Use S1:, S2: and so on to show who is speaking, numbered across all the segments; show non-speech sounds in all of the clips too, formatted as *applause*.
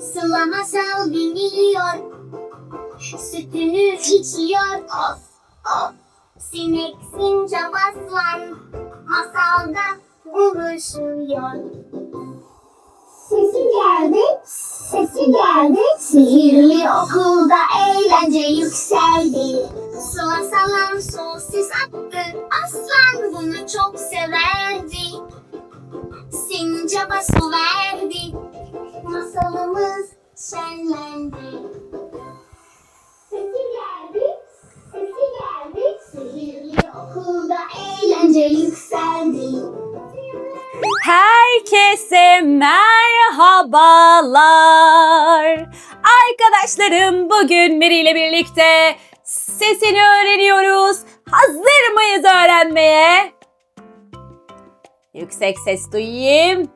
S1: Sıla masal dinliyor. Sütünü içiyor. Sinek sincap aslan masalda buluşuyor. Sesi geldi, sesi geldi. Sihirli okulda eğlence yükseldi. Sıla salan sosis attı. Aslan bunu çok severdi. Sincaba su verdi.
S2: Herkese merhabalar. Arkadaşlarım bugün Meri ile birlikte sesini öğreniyoruz. Hazır mıyız öğrenmeye? Yüksek ses duyayım.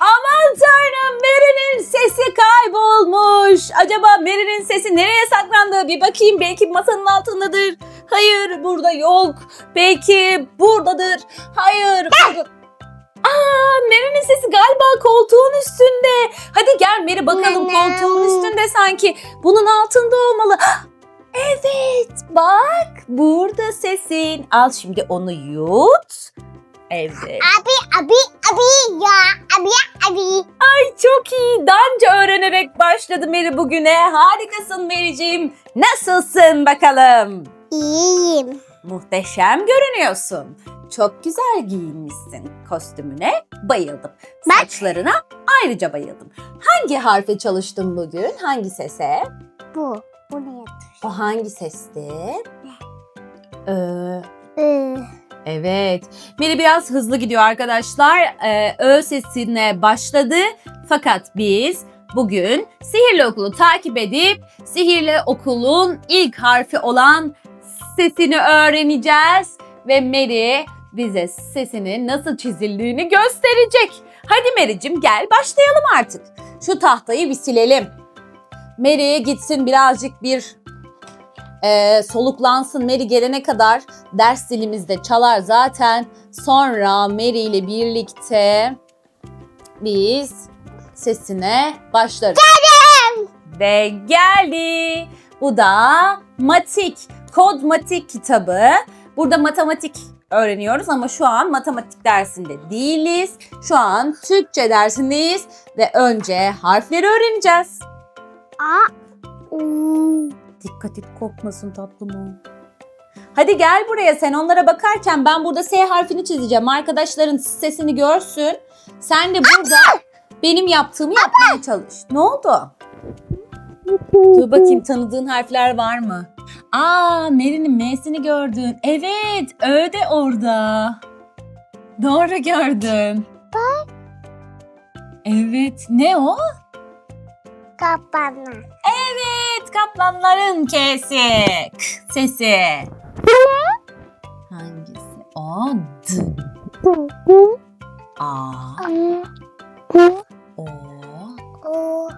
S2: Aman tanrım Mary'nin sesi kaybolmuş. Acaba Mary'nin sesi nereye saklandı? Bir bakayım belki masanın altındadır. Hayır burada yok. Belki buradadır. Hayır. burada- Aa Mary'nin sesi galiba koltuğun üstünde. Hadi gel Mary bakalım koltuğun üstünde sanki. Bunun altında olmalı. Evet bak burada sesin. Al şimdi onu yut. Evet.
S1: Abi, abi, abi ya. Abi, abi.
S2: Ay çok iyi. Danca öğrenerek başladı Mary bugüne. Harikasın Mary'ciğim. Nasılsın bakalım?
S1: İyiyim.
S2: Muhteşem görünüyorsun. Çok güzel giyinmişsin. Kostümüne bayıldım.
S1: Bak.
S2: Saçlarına ayrıca bayıldım. Hangi harfe çalıştın bugün? Hangi sese?
S1: Bu. Bu ne yatır?
S2: O hangi sesti? Ee,
S1: Ee,
S2: evet. Meri biraz hızlı gidiyor arkadaşlar. Ee, Ö sesine başladı. Fakat biz bugün Sihirli Okulu takip edip Sihirli Okul'un ilk harfi olan sesini öğreneceğiz. Ve Meri bize sesinin nasıl çizildiğini gösterecek. Hadi Meri'cim gel başlayalım artık. Şu tahtayı bir silelim. Mary'e gitsin birazcık bir e, soluklansın. Mary gelene kadar ders dilimizde çalar zaten. Sonra Mary ile birlikte biz sesine başlarız. Ve geldi. Bu da Matik, Kod Matik kitabı. Burada matematik öğreniyoruz ama şu an matematik dersinde değiliz. Şu an Türkçe dersindeyiz ve önce harfleri öğreneceğiz.
S1: A. U.
S2: Dikkat et korkmasın tatlım o. Hadi gel buraya sen onlara bakarken ben burada S harfini çizeceğim. Arkadaşların sesini görsün. Sen de burada benim yaptığımı yapmaya çalış. Ne oldu? Dur bakayım tanıdığın harfler var mı? Aa Mary'nin M'sini gördün. Evet Ö de orada. Doğru gördün. Evet ne o?
S1: Kapana.
S2: Evet, kaplanların kesi. K sesi. Hangisi? O, D. A, O.
S1: O.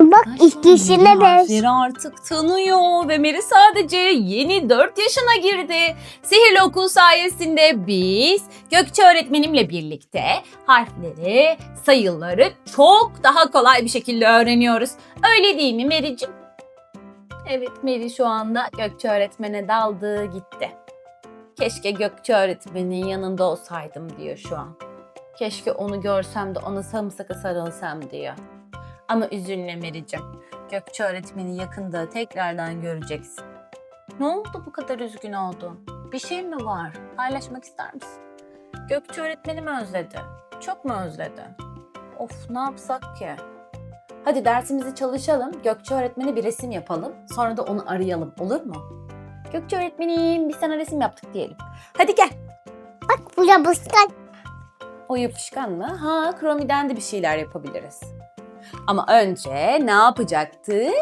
S1: Bak ikisine
S2: harfleri artık tanıyor ve Mary sadece yeni 4 yaşına girdi. Sihirli okul sayesinde biz Gökçe öğretmenimle birlikte harfleri, sayıları çok daha kolay bir şekilde öğreniyoruz. Öyle değil mi Mary'cim? Evet Mary şu anda Gökçe öğretmene daldı gitti. Keşke Gökçe öğretmenin yanında olsaydım diyor şu an. Keşke onu görsem de ona sımsıkı sarılsam diyor. Ama üzülme Meriç'im. Gökçe öğretmeni yakında tekrardan göreceksin. Ne oldu bu kadar üzgün oldun? Bir şey mi var? Paylaşmak ister misin? Gökçe öğretmeni mi özledi? Çok mu özledi? Of ne yapsak ki? Hadi dersimizi çalışalım. Gökçe öğretmeni bir resim yapalım. Sonra da onu arayalım. Olur mu? Gökçe öğretmenim biz sana resim yaptık diyelim. Hadi gel.
S1: Bak bu yapışkan.
S2: O yapışkan mı? Ha, kromiden de bir şeyler yapabiliriz. Ama önce ne yapacaktık?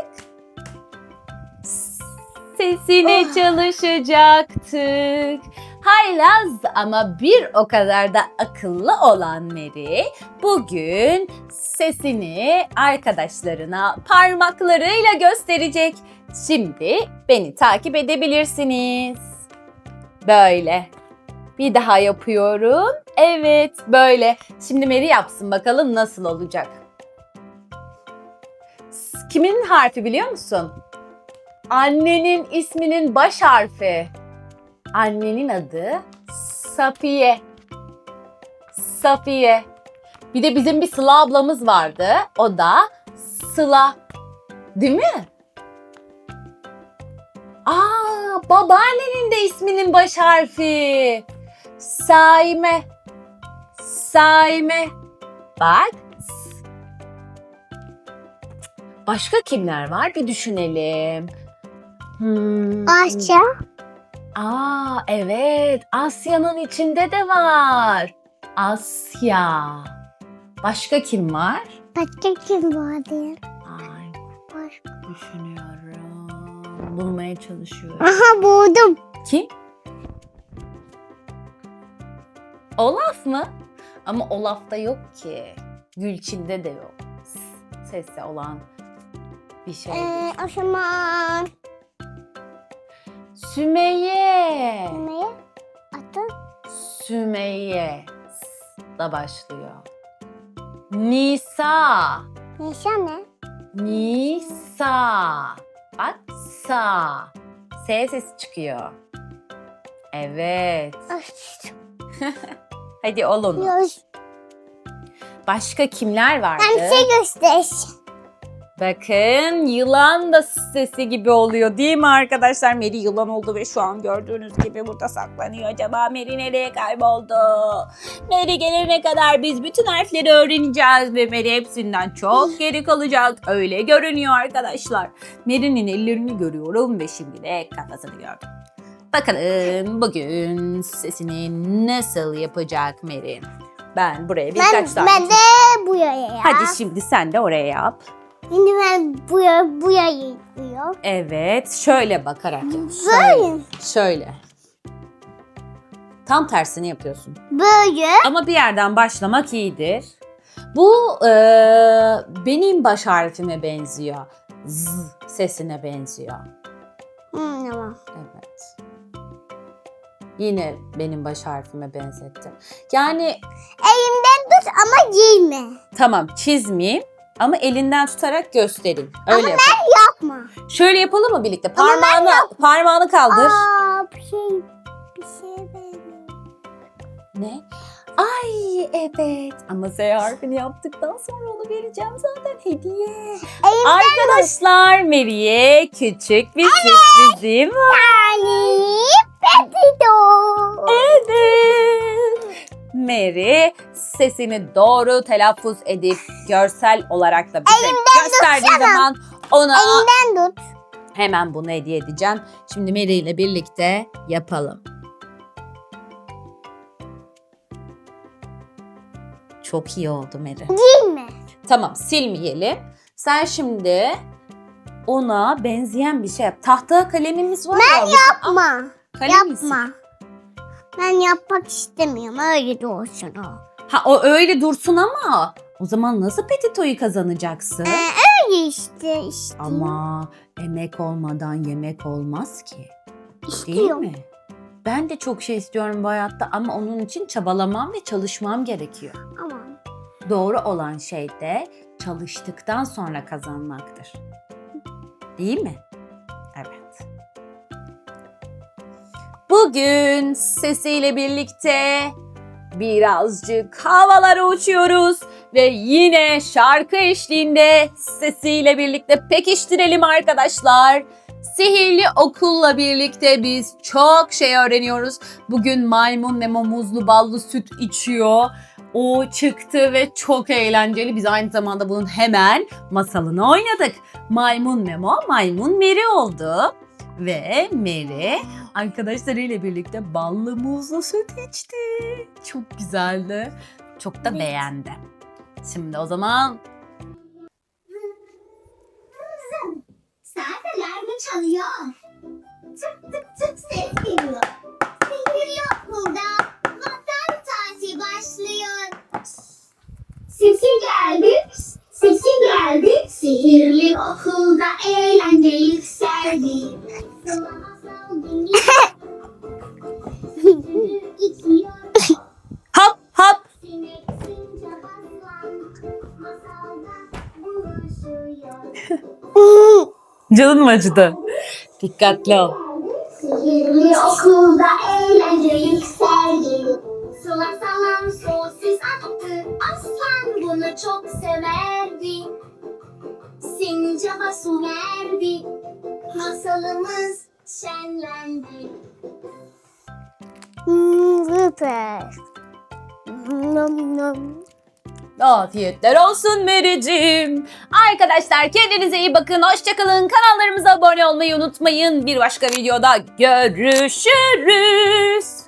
S2: Sesini çalışacaktık. Haylaz ama bir o kadar da akıllı olan Mary bugün sesini arkadaşlarına parmaklarıyla gösterecek. Şimdi beni takip edebilirsiniz. Böyle. Bir daha yapıyorum. Evet böyle. Şimdi Mary yapsın bakalım nasıl olacak. Kimin harfi biliyor musun? Annenin isminin baş harfi. Annenin adı Safiye. Safiye. Bir de bizim bir Sıla ablamız vardı. O da Sıla. Değil mi? Aa, babaannenin de isminin baş harfi. Saime. Saime. Bak. Başka kimler var bir düşünelim. Hmm.
S1: Asya.
S2: Aa evet Asya'nın içinde de var. Asya. Başka kim var?
S1: Başka kim vardı?
S2: Ay
S1: Başka.
S2: düşünüyorum. Bulmaya çalışıyorum.
S1: Aha buldum.
S2: Kim? Olaf mı? Ama Olaf'ta yok ki. Gülçin'de de yok. S- Sesi olan bir şey.
S1: Ee, o zaman
S2: Sümeyye.
S1: neye? Adı?
S2: Sümeyye. Da başlıyor. Nisa.
S1: Nişan ne?
S2: Nisa. Bak sa. S sesi çıkıyor. Evet.
S1: Ay, *laughs*
S2: Hadi ol onu.
S1: Yok.
S2: Başka kimler vardı?
S1: Ben size göster.
S2: Bakın yılan da sesi gibi oluyor değil mi arkadaşlar? Meri yılan oldu ve şu an gördüğünüz gibi burada saklanıyor. Acaba Meri nereye kayboldu? Meri gelene kadar biz bütün harfleri öğreneceğiz ve Meri hepsinden çok geri kalacak. Öyle görünüyor arkadaşlar. Meri'nin ellerini görüyorum ve şimdi de kafasını gördüm. Bakalım bugün sesini nasıl yapacak Meri? Ben buraya birkaç
S1: Ben,
S2: tane...
S1: ben de buraya ya.
S2: Hadi şimdi sen de oraya yap.
S1: Şimdi ben buraya, buraya yapıyorum.
S2: Evet, şöyle bakarak yap.
S1: Böyle.
S2: Şöyle. Tam tersini yapıyorsun.
S1: Böyle.
S2: Ama bir yerden başlamak iyidir. Bu e, benim baş harfime benziyor. Z sesine benziyor.
S1: Hmm, tamam.
S2: Evet. Yine benim baş harfime benzetti. Yani
S1: Elimden tut ama giyme.
S2: tamam çizmeyeyim ama elinden tutarak göstereyim. Öyle
S1: Ama
S2: yapalım.
S1: Yapma.
S2: Şöyle yapalım mı birlikte?
S1: Ama ben
S2: Parmağını parmağını kaldır.
S1: Aa bir şey bir şey benim.
S2: Ne? Ay evet. Ama Z harfini yaptıktan sonra onu vereceğim zaten hediye.
S1: Elimden
S2: Arkadaşlar Mary'e küçük bir sürprizim var.
S1: yani petito.
S2: Evet. Mary sesini doğru telaffuz edip görsel olarak da bize gösterdiği
S1: tutsana.
S2: zaman ona
S1: Elimden tut.
S2: hemen bunu hediye edeceğim. Şimdi Mary ile birlikte yapalım. Çok iyi oldu Mary.
S1: Giyme.
S2: Tamam silmeyelim. Sen şimdi ona benzeyen bir şey yap. Tahta kalemimiz var ya. bizim-
S1: Yapma.
S2: Kalemiz.
S1: Yapma. Ben yapmak istemiyorum. Öyle de olsun o.
S2: Ha o öyle dursun ama o zaman nasıl petitoyu kazanacaksın?
S1: Ee, öyle işte işte.
S2: Ama emek olmadan yemek olmaz ki. Değil
S1: İstiyorum.
S2: mi? Ben de çok şey istiyorum bu hayatta ama onun için çabalamam ve çalışmam gerekiyor.
S1: Aman.
S2: Doğru olan şey de çalıştıktan sonra kazanmaktır. Değil mi? Bugün sesiyle birlikte birazcık havalara uçuyoruz ve yine şarkı eşliğinde sesiyle birlikte pekiştirelim arkadaşlar. Sihirli okulla birlikte biz çok şey öğreniyoruz. Bugün maymun Nemo muzlu ballı süt içiyor. O çıktı ve çok eğlenceli. Biz aynı zamanda bunun hemen masalını oynadık. Maymun Nemo, Maymun Meri oldu. Ve Meri arkadaşlarıyla birlikte ballı muzlu süt içti. Çok güzeldi. Çok da
S1: Evet.
S2: beğendi. Şimdi o zaman
S1: Saat alarmı çalıyor. Tık tık tık ses geliyor. Başlıyor. Sesim geldi. Sesim geldi. Sihirli okulda eğlence *laughs*
S2: Canın mı acıdı? Dikkatli ol.
S1: Sihirli okulda eğlence yükseldi. Sular salam sosis attı. Aslan bunu çok severdi. Sincaba su verdi. Masalımız şenlendi. Süper. Nom nom.
S2: Afiyetler olsun Mericim. Arkadaşlar kendinize iyi bakın. Hoşçakalın. Kanallarımıza abone olmayı unutmayın. Bir başka videoda görüşürüz.